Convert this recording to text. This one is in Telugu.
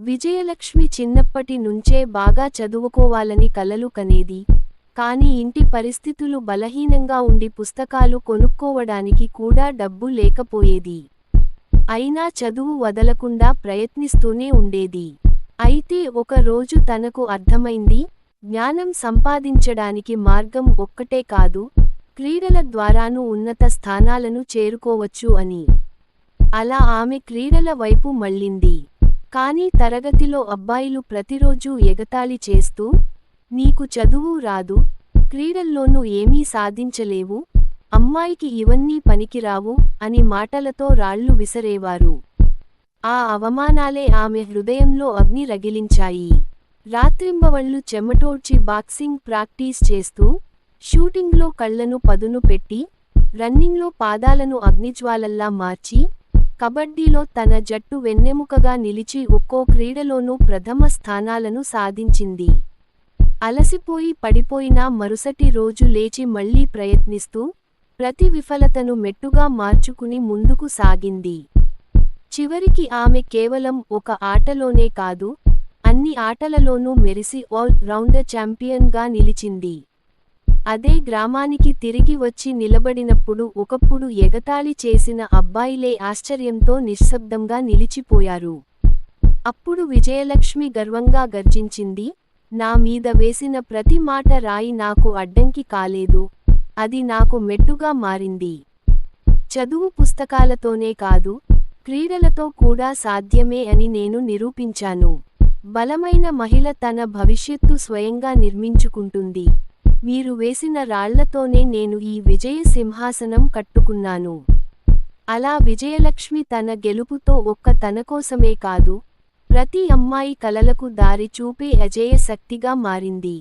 విజయలక్ష్మి చిన్నప్పటి నుంచే బాగా చదువుకోవాలని కలలు కనేది. కాని ఇంటి పరిస్థితులు బలహీనంగా ఉండి పుస్తకాలు కొనుక్కోవడానికి కూడా డబ్బు లేకపోయేది. అయినా చదువు వదలకుండా ప్రయత్నిస్తూనే ఉండేది. అయితే ఒక రోజు తనకు అర్థమైంది జ్ఞానం సంపాదించడానికి మార్గం ఒక్కటే కాదు క్రీడల ద్వారానూ ఉన్నత స్థానాలను చేరుకోవచ్చు అని. అలా ఆమె క్రీడల వైపు మళ్ళింది. కానీ తరగతిలో అబ్బాయిలు ప్రతిరోజూ ఎగతాళి చేస్తూ నీకు చదువు రాదు క్రీడల్లోనూ ఏమీ సాధించలేవు అమ్మాయికి ఇవన్నీ పనికిరావు అని మాటలతో రాళ్ళు విసరేవారు. ఆ అవమానాలే ఆమె హృదయంలో అగ్ని రగిలించాయి. రాత్రింబవళ్ళు చెమటోడ్చి బాక్సింగ్ ప్రాక్టీస్ చేస్తూ షూటింగ్లో కళ్ళను పదును పెట్టి రన్నింగ్లో పాదాలను అగ్నిజ్వాలల్లా మార్చి కబడ్డీలో తన జట్టు వెన్నెముకగా నిలిచి ఒక్కో క్రీడలోనూ ప్రథమ స్థానాలను సాధించింది. అలసిపోయి పడిపోయినా మరుసటి రోజు లేచి మళ్ళీ ప్రయత్నిస్తూ ప్రతి విఫలతను మెట్టుగా మార్చుకుని ముందుకు సాగింది. చివరికి ఆమె కేవలం ఒక ఆటలోనే కాదు అన్ని ఆటలలోనూ మెరిసి ఆల్ రౌండర్ ఛాంపియన్గా నిలిచింది. అదే గ్రామానికి తిరిగి వచ్చి నిలబడినప్పుడు ఒకప్పుడు ఎగతాళి చేసిన అబ్బాయిలే ఆశ్చర్యంతో నిశ్శబ్దంగా నిలిచిపోయారు. అప్పుడు విజయలక్ష్మి గర్వంగా గర్జించింది నా మీద వేసిన ప్రతి మాట రాయి నాకు అడ్డంకి కాలేదు అది నాకు మెట్టుగా మారింది. చదువు పుస్తకాలతోనే కాదు క్రీడలతో కూడా సాధ్యమే అని నేను నిరూపించాను. బలమైన మహిళ తన భవిష్యత్తు స్వయంగా నిర్మించుకుంటుంది. మీరు వేసిన రాళ్ళతోనే నేను ఈ విజయ సింహాసనం కట్టుకున్నాను. అలా విజయలక్ష్మి తన గెలుపుతో ఒక్క తనకోసమే కాదు ప్రతి అమ్మాయి కలలకు దారి చూపే అజేయ శక్తిగా మారింది.